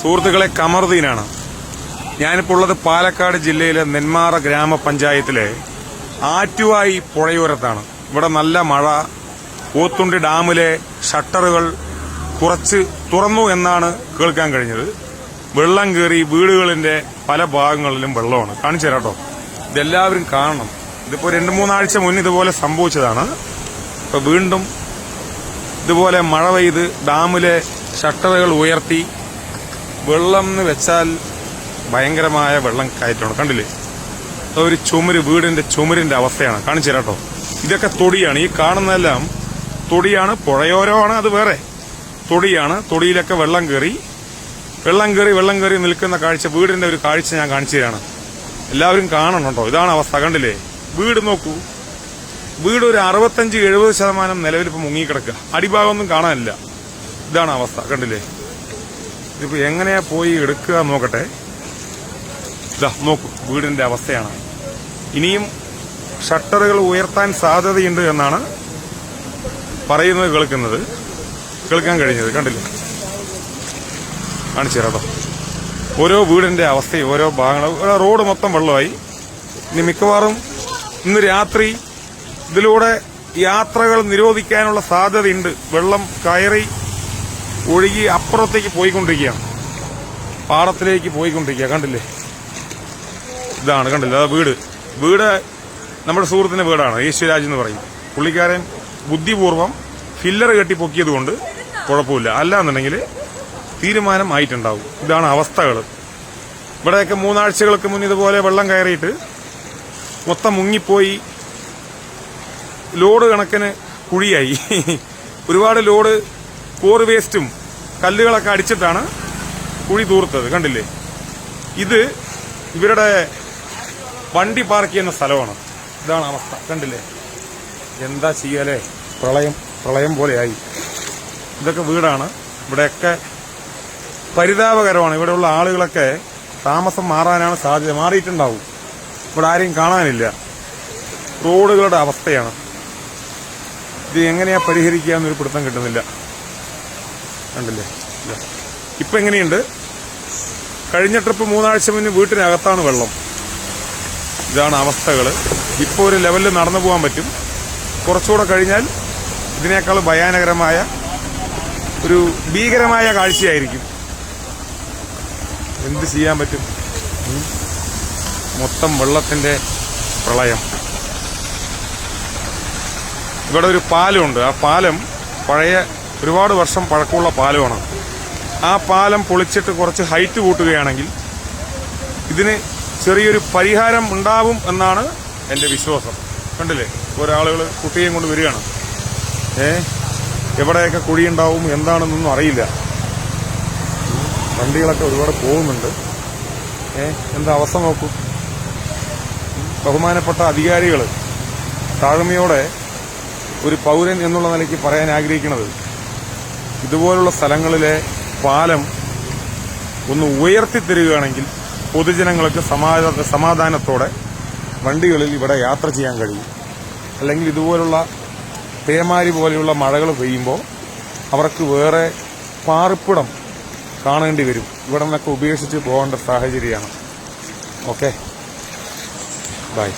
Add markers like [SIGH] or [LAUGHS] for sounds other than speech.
സുഹൃത്തുക്കളെ കമറുദ്ദീനാണ്. ഞാനിപ്പോൾ ഉള്ളത് പാലക്കാട് ജില്ലയിലെ നെന്മാറ ഗ്രാമപഞ്ചായത്തിലെ ആറ്റുവായി പുഴയോരത്താണ്. ഇവിടെ നല്ല മഴ പോത്തുണ്ടി ഡാമിലെ ഷട്ടറുകൾ കുറച്ച് തുറന്നു എന്നാണ് കേൾക്കാൻ കഴിഞ്ഞത്. വെള്ളം കയറി വീടുകളിന്റെ പല ഭാഗങ്ങളിലും വെള്ളമാണ്. കാണിച്ചു തരാട്ടോ ഇതെല്ലാവരും കാണണം. ഇതിപ്പോ രണ്ടു മൂന്നാഴ്ച മുന്നേ ഇതുപോലെ സംഭവിച്ചതാണ്. ഇപ്പൊ വീണ്ടും ഇതുപോലെ മഴ പെയ്ത് ഡാമിലെ ഷട്ടറുകൾ ഉയർത്തി വെള്ളം എന്ന് വെച്ചാൽ ഭയങ്കരമായ വെള്ളം കയറ്റമാണ്. കണ്ടില്ലേ? ഒരു ചുമര് വീടിന്റെ ചുമരിന്റെ അവസ്ഥയാണ്. കാണിച്ചു തരാട്ടോ ഇതൊക്കെ തൊടിയാണ്. ഈ കാണുന്നതെല്ലാം തൊടിയാണ്. പുഴയോരമാണ് അത് വേറെ. തൊടിയാണ്. തൊടിയിലൊക്കെ വെള്ളം കയറി. വെള്ളം കയറി വെള്ളം കയറി നിൽക്കുന്ന കാഴ്ച വീടിന്റെ ഒരു കാഴ്ച ഞാൻ കാണിച്ചു തരാണ്. എല്ലാവരും കാണണം ഇതാണ് അവസ്ഥ. കണ്ടില്ലേ? വീട് നോക്കൂ. വീട് ഒരു അറുപത്തഞ്ച് എഴുപത് ശതമാനം നിലവിൽ മുങ്ങിക്കിടക്കുക. അടിഭാഗമൊന്നും കാണാനില്ല. ഇതാണ് അവസ്ഥ. കണ്ടില്ലേ? ഇതിപ്പോ എങ്ങനെയാ പോയി എടുക്കുക നോക്കട്ടെ. ഇതാ നോക്കൂ വീടിന്റെ അവസ്ഥയാണ്. ഇനിയും ഷട്ടറുകൾ ഉയർത്താൻ സാധ്യതയുണ്ട് എന്നാണ് പറയുന്നത് കേൾക്കുന്നത്. കേൾക്കാൻ കഴിഞ്ഞത് കണ്ടില്ല? കാണിച്ചു തരാം ഓരോ വീടിന്റെ അവസ്ഥയും ഓരോ ഭാഗങ്ങളും റോഡ് മൊത്തം വെള്ളമായി. ഇനി മിക്കവാറും ഇന്ന് രാത്രി ഇതിലൂടെ യാത്രകൾ നിരോധിക്കാനുള്ള സാധ്യതയുണ്ട്. വെള്ളം കയറി ഒഴുകി അപ്പുറത്തേക്ക് പോയിക്കൊണ്ടിരിക്കുകയാണ്. പാടത്തിലേക്ക് പോയിക്കൊണ്ടിരിക്കുക. കണ്ടില്ലേ? ഇതാണ് കണ്ടില്ലേ? അതാ വീട്. വീട് നമ്മുടെ സുഹൃത്തിന്റെ വീടാണ് യേശുരാജ് എന്ന് പറയും. പുള്ളിക്കാരൻ ബുദ്ധിപൂർവം ഫില്ലർ കെട്ടി പൊക്കിയത് കൊണ്ട് കുഴപ്പമില്ല. അല്ല എന്നുണ്ടെങ്കിൽ തീരുമാനം ആയിട്ടുണ്ടാവും. ഇതാണ് അവസ്ഥകൾ ഇവിടെയൊക്കെ മൂന്നാഴ്ചകൾക്ക് മുന്നേ ഇതുപോലെ വെള്ളം കയറിയിട്ട് മൊത്തം മുങ്ങിപ്പോയി. ലോഡ് കണക്കിന് കുഴിയായി. [LAUGHS] ഒരുപാട് ലോഡ് കോറി വേസ്റ്റും കല്ലുകളൊക്കെ അടിച്ചിട്ടാണ് കുഴി തൂർത്തത് കണ്ടില്ലേ? ഇത് ഇവരുടെ വണ്ടി പാർക്ക് ചെയ്യുന്ന സ്ഥലമാണ്. ഇതാണ് അവസ്ഥ കണ്ടില്ലേ? എന്താ ചെയ്യാലേ? പ്രളയം പ്രളയം പോലെയായി. ഇതൊക്കെ വീടാണ്. ഇവിടെയൊക്കെ പരിതാപകരമാണ്. ഇവിടെയുള്ള ആളുകളൊക്കെ താമസം മാറാനാണ് സാധ്യത. മാറിയിട്ടുണ്ടാവും. ഇവിടെ ആരെയും കാണാനില്ല. റോഡുകളുടെ അവസ്ഥയാണ്. ഇത് എങ്ങനെയാ പരിഹരിക്കുക എന്നൊരു പിടുത്തം കിട്ടുന്നില്ല. കണ്ടില്ലേ? ഇപ്പം എങ്ങനെയുണ്ട്? കഴിഞ്ഞ ട്രിപ്പ് മൂന്നാഴ്ച മുന്നേ വീട്ടിനകത്താണ് വെള്ളം. ഇതാണ് അവസ്ഥകൾ ഇപ്പോൾ ഒരു ലെവലിൽ നടന്നു പോകാൻ പറ്റും. കുറച്ചുകൂടെ കഴിഞ്ഞാൽ ഇതിനേക്കാൾ ഭയാനകരമായ ഒരു ഭീകരമായ കാഴ്ചയായിരിക്കും. എന്ത് ചെയ്യാൻ പറ്റും? മൊത്തം വെള്ളത്തിന്റെ പ്രളയം. ഇവിടെ ഒരു പാലമുണ്ട് ആ പാലം പഴയ ഒരുപാട് വർഷം പഴക്കമുള്ള പാലമാണ് ആ പാലം പൊളിച്ചിട്ട് കുറച്ച് ഹൈറ്റ് കൂട്ടുകയാണെങ്കിൽ ഇതിന് ചെറിയൊരു പരിഹാരം ഉണ്ടാവും എന്നാണ് എന്റെ വിശ്വാസം. കണ്ടില്ലേ? ഒരാളുകൾ കുട്ടിയെയും കൊണ്ട് വരികയാണ്. ഏ? എവിടെയൊക്കെ കുഴിയുണ്ടാവും എന്താണെന്നൊന്നും അറിയില്ല. വണ്ടികളൊക്കെ ഒരുപാട് പോകുന്നുണ്ട്. ഏ? എന്താ അവസ്ഥ നോക്കൂ. ബഹുമാനപ്പെട്ട അധികാരികൾ താഴ്മയോടെ ഒരു പൗരൻ എന്നുള്ള നിലയ്ക്ക് പറയാൻ ആഗ്രഹിക്കുന്നത് ഇതുപോലുള്ള സ്ഥലങ്ങളിലെ പാലം ഒന്ന് ഉയർത്തിത്തരികയാണെങ്കിൽ പൊതുജനങ്ങൾക്ക് സമാധാന സമാധാനത്തോടെ വണ്ടികളിൽ ഇവിടെ യാത്ര ചെയ്യാൻ കഴിയും. അല്ലെങ്കിൽ ഇതുപോലുള്ള പേമാരി പോലെയുള്ള മഴകൾ പെയ്യുമ്പോൾ അവർക്ക് വേറെ പാർപ്പിടം കാണേണ്ടി വരും. ഇവിടെ നിന്നൊക്കെ ഉപേക്ഷിച്ച് പോകേണ്ട സാഹചര്യമാണ്. ഓക്കെ. ബൈ.